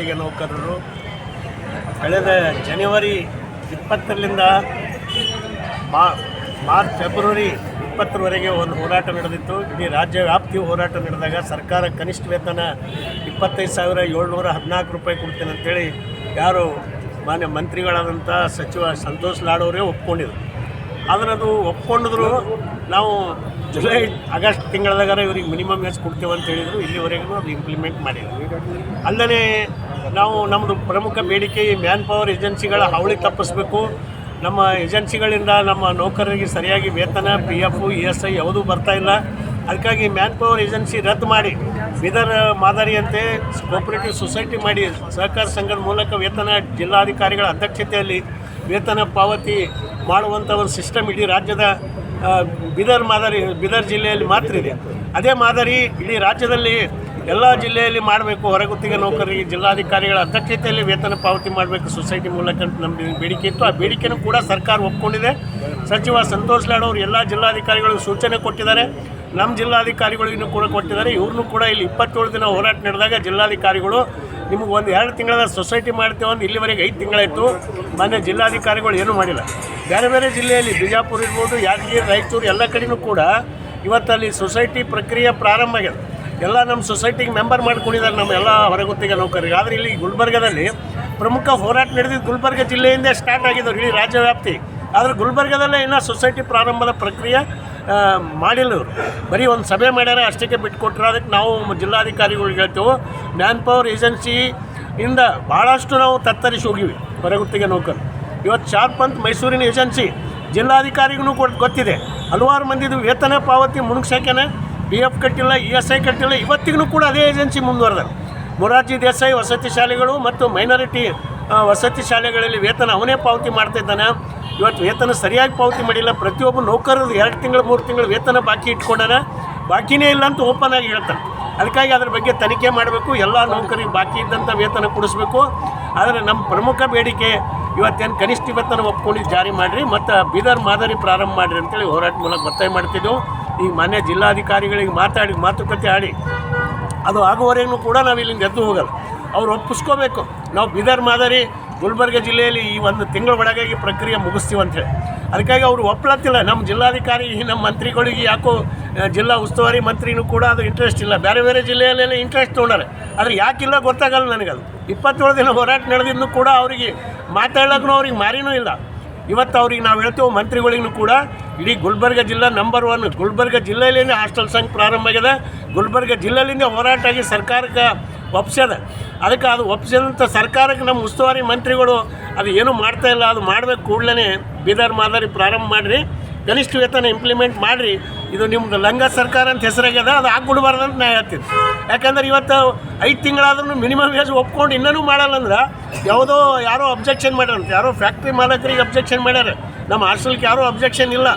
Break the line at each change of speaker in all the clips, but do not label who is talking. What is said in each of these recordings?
ಹೊರಗುತ್ತಿಗೆ ನೌಕರರು. ಕಳೆದ ಜನವರಿ ಇಪ್ಪತ್ತರಿಂದ ಮಾರ್ಚ್, ಫೆಬ್ರವರಿ ಇಪ್ಪತ್ತರವರೆಗೆ ಒಂದು ಹೋರಾಟ ನಡೆದಿತ್ತು. ಇಡೀ ರಾಜ್ಯ ವ್ಯಾಪ್ತಿ ಹೋರಾಟ ನಡೆದಾಗ ಸರ್ಕಾರ ಕನಿಷ್ಠ ವೇತನ ಇಪ್ಪತ್ತೈದು ಸಾವಿರ ಏಳ್ನೂರ ಹದಿನಾಲ್ಕು ರೂಪಾಯಿ ಕೊಡ್ತೇನೆ ಅಂತೇಳಿ ಯಾರು ಮಾನ್ಯ ಮಂತ್ರಿಗಳಾದಂಥ ಸಚಿವ ಸಂತೋಷ್ ಲಾಡೋರೇ ಒಪ್ಕೊಂಡಿದ್ರು. ಆದರೆ ಅದು ಒಪ್ಕೊಂಡಿದ್ರು. ನಾವು ಜುಲೈ ಆಗಸ್ಟ್ ತಿಂಗಳದಾಗ ಇವ್ರಿಗೆ ಮಿನಿಮಮ್ ವೇಜ್ ಕೊಡ್ತೇವೆ ಅಂತ ಹೇಳಿದ್ರು. ಇಲ್ಲಿವರೆಗೂ ಅದು ಇಂಪ್ಲಿಮೆಂಟ್ ಮಾಡಿದ್ರು ಅಲ್ಲದೆ ನಾವು ನಮ್ಮದು ಪ್ರಮುಖ ಬೇಡಿಕೆ ಈ ಮ್ಯಾನ್ ಪವರ್ ಏಜೆನ್ಸಿಗಳ ಹಾವಳಿ ತಪ್ಪಿಸ್ಬೇಕು. ನಮ್ಮ ಏಜೆನ್ಸಿಗಳಿಂದ ನಮ್ಮ ನೌಕರರಿಗೆ ಸರಿಯಾಗಿ ವೇತನ P F E S I ಯಾವುದೂ ಬರ್ತಾ ಇಲ್ಲ. ಅದಕ್ಕಾಗಿ ಮ್ಯಾನ್ ಪವರ್ ಏಜೆನ್ಸಿ ರದ್ದು ಮಾಡಿ. ಬೀದರ್ ಮಾದರಿಯಂತೆ ಕೋಪರೇಟಿವ್ ಸೊಸೈಟಿ ಮಾಡಿ ಸಹಕಾರ ಸಂಘದ ಮೂಲಕ ವೇತನ ಜಿಲ್ಲಾಧಿಕಾರಿಗಳ ಅಧ್ಯಕ್ಷತೆಯಲ್ಲಿ ವೇತನ ಪಾವತಿ ಮಾಡುವಂಥ ಒಂದು ಸಿಸ್ಟಮ್ ಇಡೀ ರಾಜ್ಯದ ಬೀದರ್ ಮಾದರಿ, ಬೀದರ್ ಜಿಲ್ಲೆಯಲ್ಲಿ ಮಾತ್ರ ಇದೆ. ಅದೇ ಮಾದರಿ ಇಡೀ ರಾಜ್ಯದಲ್ಲಿ ಎಲ್ಲ ಜಿಲ್ಲೆಯಲ್ಲಿ ಮಾಡಬೇಕು. ಹೊರಗುತ್ತಿಗೆ ನೌಕರರಿಗೆ, ಜಿಲ್ಲಾಧಿಕಾರಿಗಳ ಅಧ್ಯಕ್ಷತೆಯಲ್ಲಿ ವೇತನ ಪಾವತಿ ಮಾಡಬೇಕು. ಸೊಸೈಟಿ ಮೂಲಕ ನಮ್ಮ ಬೇಡಿಕೆ ಇತ್ತು. ಆ ಬೇಡಿಕೆನೂ ಕೂಡ ಸರ್ಕಾರ ಒಪ್ಕೊಂಡಿದೆ. ಸಚಿವ ಸಂತೋಷ್ ಲಾಡ್ ಅವರು ಎಲ್ಲ ಜಿಲ್ಲಾಧಿಕಾರಿಗಳಿಗೆ ಸೂಚನೆ ಕೊಟ್ಟಿದ್ದಾರೆ. ನಮ್ಮ ಜಿಲ್ಲಾಧಿಕಾರಿಗಳಿಗೂ ಕೂಡ ಕೊಟ್ಟಿದ್ದಾರೆ. ಇವ್ರನ್ನೂ ಕೂಡ ಇಲ್ಲಿ ಇಪ್ಪತ್ತೇಳು ದಿನ ಹೋರಾಟ ನಡೆದಾಗ ಜಿಲ್ಲಾಧಿಕಾರಿಗಳು ನಿಮಗೆ ಒಂದು ಎರಡು ತಿಂಗಳ ಸೊಸೈಟಿ ಮಾಡ್ತೇವೆ ಅಂತ ಇಲ್ಲಿವರೆಗೆ ಐದು ತಿಂಗಳಾಯಿತು. ಮೊನ್ನೆ ಜಿಲ್ಲಾಧಿಕಾರಿಗಳು ಏನೂ ಮಾಡಿಲ್ಲ. ಬೇರೆ ಬೇರೆ ಜಿಲ್ಲೆಯಲ್ಲಿ ಬಿಜಾಪುರ ಇರ್ಬೋದು, ಯಾದಗಿರಿ, ರಾಯಚೂರು, ಎಲ್ಲ ಕಡೆಯೂ ಕೂಡ ಇವತ್ತಲ್ಲಿ ಸೊಸೈಟಿ ಪ್ರಕ್ರಿಯೆ ಪ್ರಾರಂಭ ಆಗಿದೆ. ಎಲ್ಲ ನಮ್ಮ ಸೊಸೈಟಿಗೆ ಮೆಂಬರ್ ಮಾಡ್ಕೊಂಡಿದ್ದಾರೆ ನಮ್ಮ ಎಲ್ಲ ಹೊರಗುತ್ತಿಗೆ ನೌಕರಿಗೆ ಆದರೆ ಇಲ್ಲಿ ಗುಲ್ಬರ್ಗದಲ್ಲಿ ಪ್ರಮುಖ ಹೋರಾಟ ನಡೆದಿದ್ದು ಗುಲ್ಬರ್ಗ ಜಿಲ್ಲೆಯಿಂದ ಸ್ಟಾರ್ಟ್ ಆಗಿದ್ದವ್ರು ಇಡೀ ರಾಜ್ಯ ವ್ಯಾಪ್ತಿ. ಆದರೆ ಗುಲ್ಬರ್ಗದಲ್ಲೇ ಇನ್ನೂ ಸೊಸೈಟಿ ಪ್ರಾರಂಭದ ಪ್ರಕ್ರಿಯೆ ಮಾಡಿಲ್ಲ ಇವರು. ಬರೀ ಒಂದು ಸಭೆ ಮಾಡ್ಯಾರ, ಅಷ್ಟಕ್ಕೆ ಬಿಟ್ಕೊಟ್ರೆ. ಅದಕ್ಕೆ ನಾವು ಜಿಲ್ಲಾಧಿಕಾರಿಗಳಿಗೆ ಹೇಳ್ತೇವೆ ಮ್ಯಾನ್ ಪವರ್ ಏಜೆನ್ಸಿ ಇಂದ ಭಾಳಷ್ಟು ನಾವು ತತ್ತರಿಸಿ ಹೋಗಿವಿ ಹೊರಗುತ್ತಿಗೆ ನೌಕರು ಇವತ್ತು ಶಾರ್ಪ್ ಪಂತ್ ಮೈಸೂರಿನ ಏಜೆನ್ಸಿ ಜಿಲ್ಲಾಧಿಕಾರಿಗೂ ಕೂಡ ಗೊತ್ತಿದೆ. ಹಲವಾರು ಮಂದಿದು ವೇತನ ಪಾವತಿ ಮುಣಗ್ಸೋಕೆನೆ ಪಿ ಎಫ್ ಕಟ್ಟಿಲ್ಲ, ಇ ಎಸ್ ಐ ಕಟ್ಟಿಲ್ಲ, ಇವತ್ತಿಗೂ ಕೂಡ ಅದೇ ಏಜೆನ್ಸಿ ಮುಂದುವರೆದ. ಮೊರಾರ್ಜಿ ದೇಸಾಯಿ ವಸತಿ ಶಾಲೆಗಳು ಮತ್ತು ಮೈನಾರಿಟಿ ವಸತಿ ಶಾಲೆಗಳಲ್ಲಿ ವೇತನ ಅವನೇ ಪಾವತಿ ಮಾಡ್ತಿದ್ದಾನೆ ಇವತ್ತು ವೇತನ ಸರಿಯಾಗಿ ಪಾವತಿ ಮಾಡಿಲ್ಲ. ಪ್ರತಿಯೊಬ್ಬ ನೌಕರರು ಎರಡು ತಿಂಗಳು, ಮೂರು ತಿಂಗಳು ವೇತನ ಬಾಕಿ ಇಟ್ಕೊಂಡಾನ ಬಾಕಿನೇ ಇಲ್ಲ ಅಂತ ಓಪನ್ ಆಗಿ ಹೇಳ್ತಾರೆ. ಅದಕ್ಕಾಗಿ ಅದ್ರ ಬಗ್ಗೆ ತನಿಖೆ ಮಾಡಬೇಕು. ಎಲ್ಲ ನೌಕರಿಗೆ ಬಾಕಿ ಇದ್ದಂಥ ವೇತನ ಕೊಡಿಸ್ಬೇಕು. ಆದರೆ ನಮ್ಮ ಪ್ರಮುಖ ಬೇಡಿಕೆ, ಇವತ್ತೇನು ಕನಿಷ್ಠ ವೇತನ ಒಪ್ಕೊಂಡು ಜಾರಿ ಮಾಡಿರಿ, ಮತ್ತು ಬೀದರ್ ಮಾದರಿ ಪ್ರಾರಂಭ ಮಾಡಿರಿ ಅಂತೇಳಿ ಹೋರಾಟ ಮೂಲಕ ಒತ್ತಾಯ ಮಾಡ್ತಿದ್ದೆವು. ಈಗ ಮಾನ್ಯ ಜಿಲ್ಲಾಧಿಕಾರಿಗಳಿಗೆ ಮಾತಾಡಿ ಮಾತುಕತೆ ಆಡಿ, ಅದು ಆಗುವವರೆಗೂ ಕೂಡ ನಾವು ಇಲ್ಲಿಂದ ಎದ್ದು ಹೋಗಲ್ಲ. ಅವ್ರು ಒಪ್ಪಿಸ್ಕೋಬೇಕು. ನಾವು ಬೀದರ್ ಮಾದರಿ, ಗುಲ್ಬರ್ಗ ಜಿಲ್ಲೆಯಲ್ಲಿ ಈ ಒಂದು ತಿಂಗಳ ಒಳಗೆ ಈ ಪ್ರಕ್ರಿಯೆ ಮುಗಿಸ್ತೀವಿ ಅಂತೇಳಿ ಅದಕ್ಕಾಗಿ ಅವರು ಒಪ್ಪಲತ್ತಿಲ್ಲ ನಮ್ಮ ಜಿಲ್ಲಾಧಿಕಾರಿ, ನಮ್ಮ ಮಂತ್ರಿಗಳಿಗೆ ಯಾಕೋ ಜಿಲ್ಲಾ ಉಸ್ತುವಾರಿ ಮಂತ್ರಿನೂ ಕೂಡ ಅದು ಇಂಟ್ರೆಸ್ಟ್ ಇಲ್ಲ. ಬೇರೆ ಬೇರೆ ಜಿಲ್ಲೆಯಲ್ಲೆಲ್ಲ ಇಂಟ್ರೆಸ್ಟ್ ತೊಗೊಂಡಾರೆ ಆದರೆ ಯಾಕಿಲ್ಲ ಗೊತ್ತಾಗಲ್ಲ ನನಗದು. ಇಪ್ಪತ್ತೇಳು ದಿನ ಹೋರಾಟ ನಡೆದಿದ್ದು ಕೂಡ ಅವರಿಗೆ ಮಾತಾಡೋಕ್ಕೂ ಅವ್ರಿಗೆ ಮಾರಿನೂ ಇಲ್ಲ. ಇವತ್ತು ಅವ್ರಿಗೆ ನಾವು ಹೇಳ್ತೇವೆ, ಮಂತ್ರಿಗಳಿಗೂ ಕೂಡ ಇಡೀ ಗುಲ್ಬರ್ಗ ಜಿಲ್ಲಾ ನಂಬರ್ ಒನ್ ಗುಲ್ಬರ್ಗ ಜಿಲ್ಲೆಯಲ್ಲೇ ಹಾಸ್ಟೆಲ್ ಸಂಘ ಪ್ರಾರಂಭ ಆಗಿದೆ. ಗುಲ್ಬರ್ಗ ಜಿಲ್ಲೆಯಿಂದ ಹೋರಾಟ ಆಗಿ ಸರ್ಕಾರಕ್ಕೆ ಒಪ್ಸ್ಯದ ಅದಕ್ಕೆ ಅದು ಒಪ್ಸಿದಂಥ ಸರ್ಕಾರಕ್ಕೆ ನಮ್ಮ ಉಸ್ತುವಾರಿ ಮಂತ್ರಿಗಳು ಅದು ಏನೂ ಮಾಡ್ತಾ ಇಲ್ಲ. ಅದು ಮಾಡಬೇಕು ಕೂಡಲೇ ಬೀದರ್ ಮಾದರಿ ಪ್ರಾರಂಭ ಮಾಡಿರಿ. ಕನಿಷ್ಠ ವೇತನ ಇಂಪ್ಲಿಮೆಂಟ್ ಮಾಡಿರಿ. ಇದು ನಿಮ್ದು ಲಂಗ ಸರ್ಕಾರ ಅಂತ ಹೆಸರಾಗ್ಯದ ಅದು ಆಗ್ಬಿಡ್ಬಾರ್ದು ಅಂತ ನಾ ಹೇಳ್ತೀನಿ. ಯಾಕಂದ್ರೆ ಇವತ್ತು ಐದು ತಿಂಗಳಾದ್ರೂ ಮಿನಿಮಮ್ ವೇಜ್ ಒಪ್ಕೊಂಡು ಇನ್ನೂ ಮಾಡಲ್ಲ ಅಂದ್ರೆ ಯಾವುದೋ ಯಾರೋ ಅಬ್ಜೆಕ್ಷನ್ ಮಾಡ್ಯಾರಂತ ಯಾರೋ ಫ್ಯಾಕ್ಟ್ರಿ ಮಾಲಕರಿಗೆ ಅಬ್ಜೆಕ್ಷನ್ ಮಾಡ್ಯಾರ. ನಮ್ಮ ಹಾಸ್ಟೆಲ್ಗೆ ಯಾರೂ ಅಬ್ಜೆಕ್ಷನ್ ಇಲ್ಲ.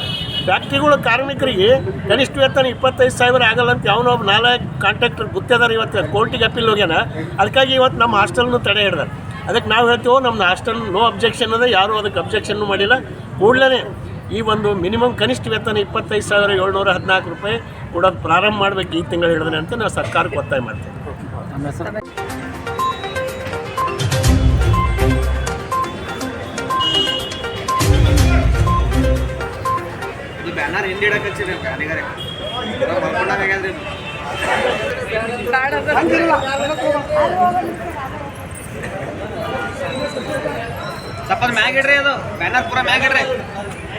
ಫ್ಯಾಕ್ಟ್ರಿಗಳು ಕಾರ್ಮಿಕರಿಗೆ ಕನಿಷ್ಠ ವೇತನ ಇಪ್ಪತ್ತೈದು ಸಾವಿರ ಆಗಲ್ಲ ಅಂತ ಯಾವನೋ ಒಬ್ಬ ನಾಲ್ಕು ಕಾಂಟ್ರಾಕ್ಟರ್ ಗೊತ್ತದಾರ ಇವತ್ತು, ಕೋರ್ಟಿಗೆ ಅಪೀಲ್ ಹೋಗ್ಯಾನ. ಅದಕ್ಕಾಗಿ ಇವತ್ತು ನಮ್ಮ ಹಾಸ್ಟೆಲ್ನು ತಡೆ ಹಿಡ್ದಾರೆ. ಅದಕ್ಕೆ ನಾವು ಹೇಳ್ತೇವೆ ನಮ್ಮ ಹಾಸ್ಟೆಲ್ ನೋ ಅಬ್ಜೆಕ್ಷನ್ ಅದ, ಯಾರೂ ಅದಕ್ಕೆ ಅಬ್ಜೆಕ್ಷನ್ನು ಮಾಡಿಲ್ಲ. ಕೂಡಲೇ ಈ ಒಂದು ಮಿನಿಮಮ್ ಕನಿಷ್ಠ ವೇತನ ಇಪ್ಪತ್ತೈದು ಸಾವಿರ ಏಳ್ನೂರ ಹದಿನಾಲ್ಕು ರೂಪಾಯಿ ಕೊಡೋದು ಪ್ರಾರಂಭ ಮಾಡಬೇಕು ಈ ತಿಂಗಳು ಹಿಡಿದ್ರೆ ಅಂತ ನಾವು ಸರ್ಕಾರಕ್ಕೆ ಒತ್ತಾಯ ಮಾಡ್ತೇವೆ.
ನಮ್ಮ ಹೆಸರು
ಇದು ಬ್ಯಾನರ್ ಹಿಂದೆ ಇಡಕ್ಕೆ ಹಚ್ಚಿರಿ ಬ್ಯಾನಿಗರೆ. ಸ್ವಲ್ಪ ಅದು ಮ್ಯಾಗ ಇಡ್ರಿ ಅದು. ಬ್ಯಾನರ್ ಪೂರ ಮ್ಯಾಗ ಇಡ್ರಿ.